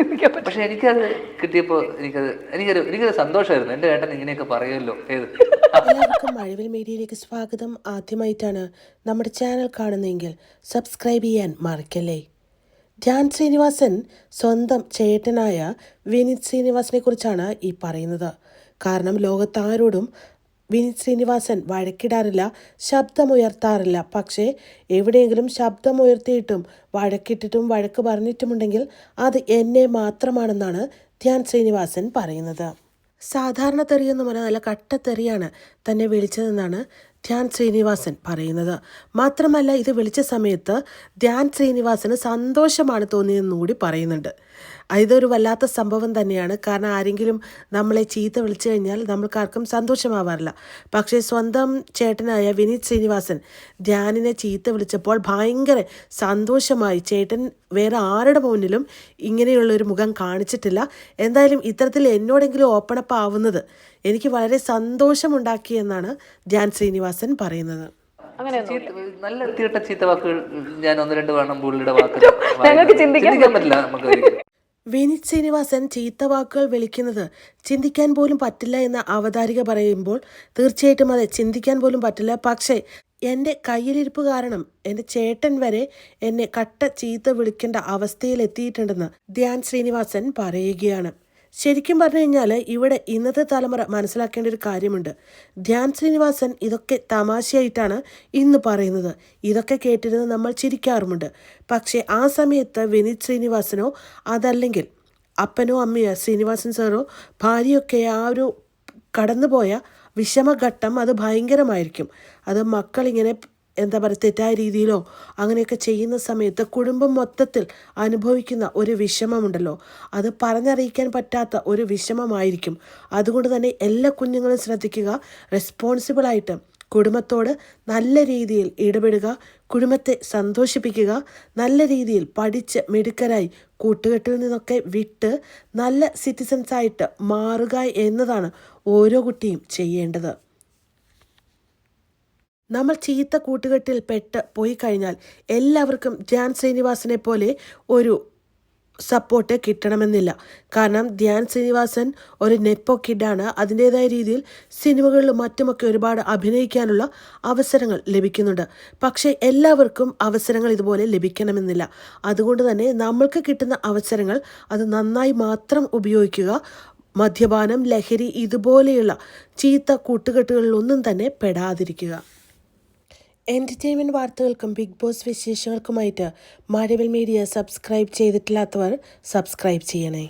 പറ്റും പക്ഷെ എനിക്കത് കിട്ടിയപ്പോ എനിക്കത് എനിക്കൊരു എനിക്കൊരു സന്തോഷമായിരുന്നു. എന്റെ ഏട്ടൻ ഇങ്ങനെയൊക്കെ പറയുമല്ലോ. ഏത്? എല്ലാവർക്കും മഴവിൽ മീഡിയയിലേക്ക് സ്വാഗതം. ആദ്യമായിട്ടാണ് നമ്മുടെ ചാനൽ കാണുന്നതെങ്കിൽ സബ്സ്ക്രൈബ് ചെയ്യാൻ മറക്കല്ലേ? ധ്യാൻ ശ്രീനിവാസൻ സ്വന്തം ചേട്ടനായ വിനീത് ശ്രീനിവാസിനെ കുറിച്ചാണ് ഈ പറയുന്നത്. കാരണം ലോകത്താരോടും വിനീത് ശ്രീനിവാസൻ വഴക്കിടാറില്ല ശബ്ദമുയർത്താറില്ല. പക്ഷേ എവിടെയെങ്കിലും ശബ്ദമുയർത്തിയിട്ടും വഴക്കിട്ടിട്ടും വഴക്ക് പറഞ്ഞിട്ടുമുണ്ടെങ്കിൽ അത് എന്നെ മാത്രമാണെന്നാണ് ധ്യാൻ ശ്രീനിവാസൻ പറയുന്നത്. സാധാരണ തെറിയെന്ന് പറഞ്ഞാൽ നല്ല കട്ടത്തെറിയാണ് തന്നെ വിളിച്ചതെന്നാണ് ധ്യാൻ ശ്രീനിവാസൻ പറയുന്നത്. മാത്രമല്ല ഇത് വിളിച്ച സമയത്ത് ധ്യാൻ ശ്രീനിവാസന് സന്തോഷമാണ് തോന്നിയതെന്ന് കൂടി പറയുന്നുണ്ട്. ഇതൊരു വല്ലാത്ത സംഭവം തന്നെയാണ്. കാരണം ആരെങ്കിലും നമ്മളെ ചീത്ത വിളിച്ചു കഴിഞ്ഞാൽ നമ്മൾക്കാർക്കും സന്തോഷമാവാറില്ല. പക്ഷേ സ്വന്തം ചേട്ടനായ വിനീത് ശ്രീനിവാസൻ ധ്യാനിനെ ചീത്ത വിളിച്ചപ്പോൾ ഭയങ്കര സന്തോഷമായി ചേട്ടൻ വേറെ ആരുടെ മുന്നിലും ഇങ്ങനെയുള്ള ഒരു മുഖം കാണിച്ചിട്ടില്ല. എന്തായാലും ഇത്തരത്തിൽ എന്നോടെങ്കിലും ഓപ്പണപ്പ് ആവുന്നത് എനിക്ക് വളരെ സന്തോഷമുണ്ടാക്കിയെന്നാണ് ധ്യാൻ ശ്രീനിവാസൻ പറയുന്നത്. ചീത്ത- നല്ല തീട്ട ചീത്ത വാക്കുകൾ ഞാൻ ഒന്ന് രണ്ട് വേണം പുള്ളിയുടെ വാക്ക് ഞങ്ങൾക്ക് ചിന്തിക്കാൻ പറ്റില്ല. നമുക്ക്. വിനീത് ശ്രീനിവാസൻ ചീത്ത വാക്കുകൾ വിളിക്കുന്നത് ചിന്തിക്കാൻ പോലും പറ്റില്ല എന്ന് അവതാരിക പറയുമ്പോൾ തീർച്ചയായിട്ടും അതെ ചിന്തിക്കാൻ പോലും പറ്റില്ല. പക്ഷേ എന്റെ കയ്യിലിരിപ്പ് കാരണം എന്റെ ചേട്ടൻ വരെ എന്നെ കട്ട ചീത്ത വിളിക്കേണ്ട അവസ്ഥയിൽ എത്തിയിട്ടുണ്ടെന്ന് ധ്യാൻ ശ്രീനിവാസൻ പറയുകയാണ്. ശരിക്കും പറഞ്ഞു കഴിഞ്ഞാൽ ഇവിടെ ഇന്നത്തെ തലമുറ മനസ്സിലാക്കേണ്ട ഒരു കാര്യമുണ്ട്. ധ്യാൻ ശ്രീനിവാസൻ ഇതൊക്കെ തമാശയായിട്ടാണ് ഇന്ന് പറയുന്നത്. ഇതൊക്കെ കേട്ടിരുന്ന് നമ്മൾ ചിരിക്കാറുമുണ്ട്. പക്ഷേ ആ സമയത്ത് വിനീത് ശ്രീനിവാസനോ അതല്ലെങ്കിൽ അപ്പനോ അമ്മയോ ശ്രീനിവാസൻ സാറോ ഭാര്യയൊക്കെ ആ ഒരു കടന്നുപോയ വിഷമഘട്ടം അത് ഭയങ്കരമായിരിക്കും. അത് മക്കളിങ്ങനെ എന്താ പറയുക തെറ്റായ രീതിയിലോ അങ്ങനെയൊക്കെ ചെയ്യുന്ന സമയത്ത് കുടുംബം മൊത്തത്തിൽ അനുഭവിക്കുന്ന ഒരു വിഷമമുണ്ടല്ലോ. അത് പറഞ്ഞറിയിക്കാൻ പറ്റാത്ത ഒരു വിഷമമായിരിക്കും. അതുകൊണ്ട് തന്നെ എല്ലാ കുഞ്ഞുങ്ങളും ശ്രദ്ധിക്കുക. റെസ്പോൺസിബിളായിട്ട് കുടുംബത്തോട് നല്ല രീതിയിൽ ഇടപെടുക. കുടുംബത്തെ സന്തോഷിപ്പിക്കുക. നല്ല രീതിയിൽ പഠിച്ച് മിടുക്കരായി കൂട്ടുകെട്ടിൽ നിന്നൊക്കെ വിട്ട് നല്ല സിറ്റിസൺസായിട്ട് മാറുക എന്നതാണ് ഓരോ കുട്ടിയും ചെയ്യേണ്ടത്. നമ്മൾ ചീത്ത കൂട്ടുകെട്ടിൽ പെട്ട് പോയി കഴിഞ്ഞാൽ എല്ലാവർക്കും ധ്യാൻ ശ്രീനിവാസനെ പോലെ ഒരു സപ്പോർട്ട് കിട്ടണമെന്നില്ല. കാരണം ധ്യാൻ ശ്രീനിവാസൻ ഒരു നെപ്പോ കിഡാണ് അതിന്റേതായ രീതിയിൽ സിനിമകളിലും മറ്റുമൊക്കെ ഒരുപാട് അഭിനയിക്കാനുള്ള അവസരങ്ങൾ ലഭിക്കുന്നുണ്ട്. പക്ഷേ എല്ലാവർക്കും അവസരങ്ങൾ ഇതുപോലെ ലഭിക്കണമെന്നില്ല. അതുകൊണ്ട് തന്നെ നമ്മൾക്ക് കിട്ടുന്ന അവസരങ്ങൾ അത് നന്നായി മാത്രം ഉപയോഗിക്കുക. മദ്യപാനം ലഹരി ഇതുപോലെയുള്ള ചീത്ത കൂട്ടുകെട്ടുകളിലൊന്നും തന്നെ പെടാതിരിക്കുക. എന്റർടൈൻമെന്റ് വാർത്തകൾക്കും ബിഗ് ബോസ് വിശേഷങ്ങൾക്കുമായിട്ട് മഴവിൽ മീഡിയ സബ്സ്ക്രൈബ് ചെയ്തിട്ടില്ലാത്തവർ സബ്സ്ക്രൈബ് ചെയ്യണേ.